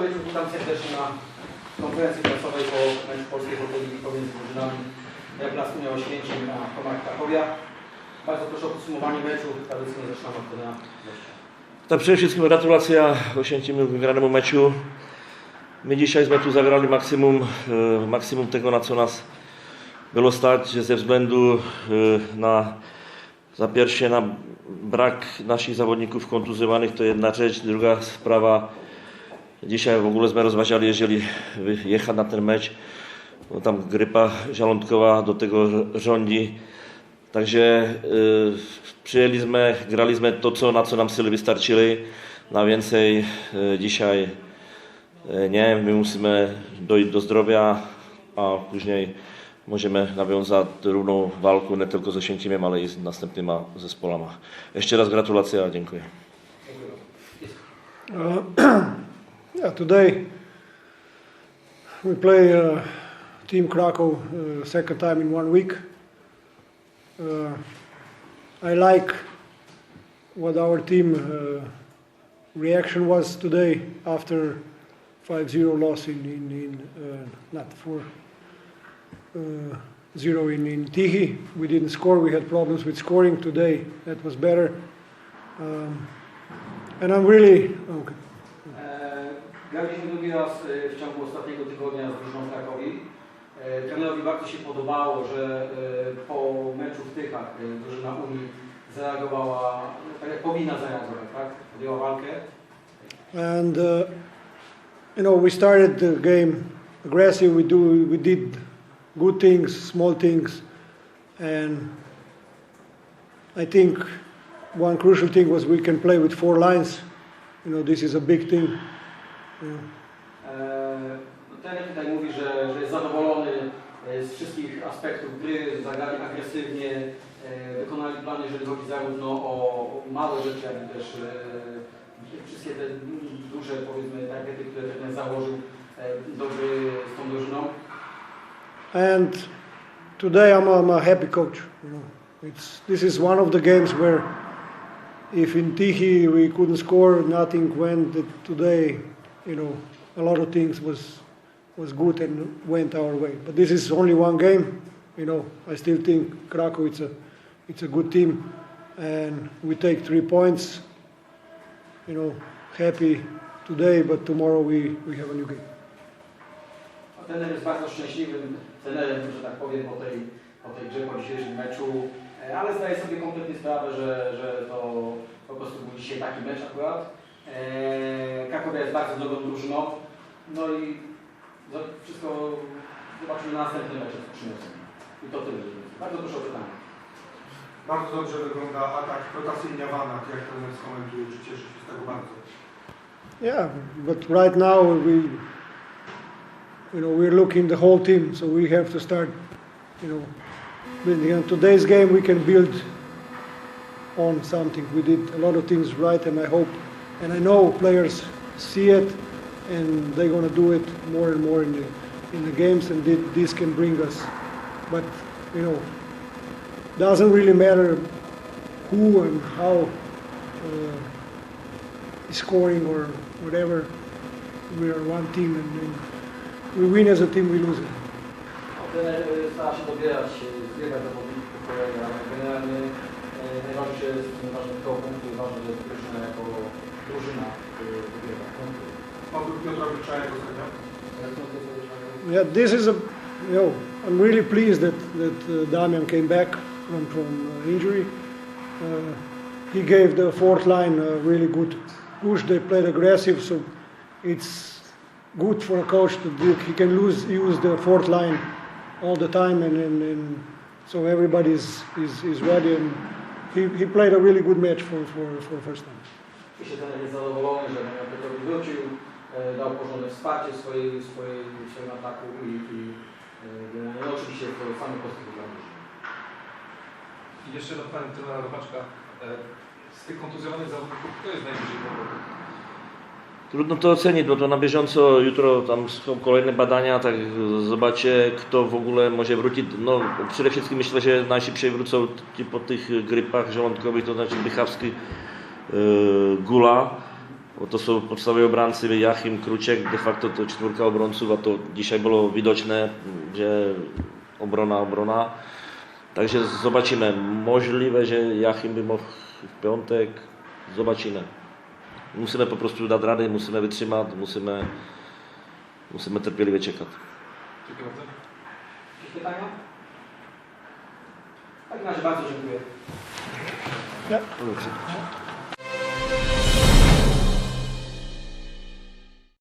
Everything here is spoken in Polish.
Wojciech, witam serdecznie na konferencji prasowej po meczu polskiej hokejki pomiędzy drużynami jak nas Unia Oświęcim a Tomak Krakowia. Bardzo proszę o podsumowanie meczu. Tradycyjnie zaczynamy od pana. Tak przede wszystkim gratulacja Oświęcimiu wygranemu meczu. My dzisiaj z meczu zagrali maksimum, e, maksimum tego, na co nas było stać ze względu e, na za pierwsze na brak naszych zawodników kontuzjowanych, to jedna rzecz. Druga sprawa, Dzisiaj w ogóle rozważali, jeżeli jechać na ten mecz, bo no tam grypa żołądkowa do tego rządzi. Także y, eh, przyjęliśmy, graliśmy to, co, na co nam sily vystačily, na więcej y, eh, dzisiaj y, eh, nie. my musimy dojść do zdrowia a później możemy nawiązać równą walkę nie tylko se Šentímem, ale i z następnymi zespołami. Jeszcze raz gratulacje, a děkuji. Yeah, today we play uh, Team Krakow uh, second time in one week. Uh, I like what our team uh, reaction was today after 5-0 loss in, in, in uh, not 4 uh, 0 in, in Tihi. We didn't score. We had problems with scoring today. That was better. Um, and I'm really okay. Drugi raz e, w ciągu ostatniego tygodnia z drużyną Krakowi. E, Trenerowi bardzo się podobało, że e, po meczu w Tychach drużyna Unii zareagowała tak jak powinna zareagować, tak? Podjęła walkę. And uh, you know, we started the game aggressive. We do, we did good things, small things, and I think one crucial thing was we can play with four lines. You know, this is a big thing. You. E, Trener tutaj mówi, że, że jest zadowolony e, z wszystkich aspektów gry, zagrali agresywnie, e, wykonali plan, jeżeli chodzi zarówno o małe rzeczy, jak i też wszystkie te duże, powiedzmy, targety, które trener założył do gry z tą drużyną. And today I'm I'm a happy coach. It's this is one of the games where if in Tihi we couldn't score, nothing went. Today, you know, a lot of things was was good and went our way. But this is only one game. You know, I still think Krakow it's a it's a good team, and we take three points. You know, happy today, but tomorrow we, we have a new game. A Trener jest bardzo szczęśliwym trenerem, że tak powiem, po tej, po tej grze, po dzisiejszym meczu, ale zdaje sobie kompletnie sprawę, że, że to po prostu był dzisiaj taki mecz akurat. Krakowia jest bardzo dobrą drużyną, no i wszystko zobaczymy na następnym meczu, co przyniosą. I to tyle. Bardzo proszę o pytanie. Bardzo dobrze wygląda atak rotacyjnie Wanak, jak trener skomentuje, czy cieszy się z tego bardzo. Yeah, but right now we, you know, we're looking the whole team, so we have to start, you know, building. On today's game, we can build on something. We did a lot of things right, and I hope, and I know players see it, and they're gonna do it more and more in the in the games, and thi- this can bring us. But you know, doesn't really matter who and how. Uh, scoring or whatever. We are one team and, and we win as a team, we lose. Ważne Yeah, this is a, you know, I'm really pleased that, that uh, Damian came back from, from uh, injury. Uh, he gave the fourth line a really good push. They played aggressive, so it's good for a coach to do. He can lose, use the fourth line all the time, and, and, and so everybody is, is, is ready. And he, he played a really good match for, for, for first time. E, dał porządne wsparcie w swojej, swojej, w swoim ataku i, i e, no, oczywiście to same pozytywy dla drużyny. I jeszcze do Pani trenera Robaczka. E, Z tych kontuzjowanych zawodników, kto jest najbliżej powrotu? Trudno to ocenić, bo to na bieżąco jutro tam są kolejne badania, tak zobaczcie kto w ogóle może wrócić. No przede wszystkim myślę, że najszybciej wrócą ci po tych grypach żołądkowych, to znaczy Bychawski, yy, Gula. Bo to są podstawowi obrancy, Jachim, Kruciek, de facto to czwórka obrońców, a to dzisiaj było widoczne, gdzie obrona, obrona. Także zobaczymy. Możliwe, że Jachim by mógł w piątek. Zobaczymy. Musimy po prostu dać radę, musimy wytrzymać, musimy, musimy terpliwie czekać. Dziękuję bardzo. Jakieś pytania? W takim razie bardzo dziękuję. Dobrze.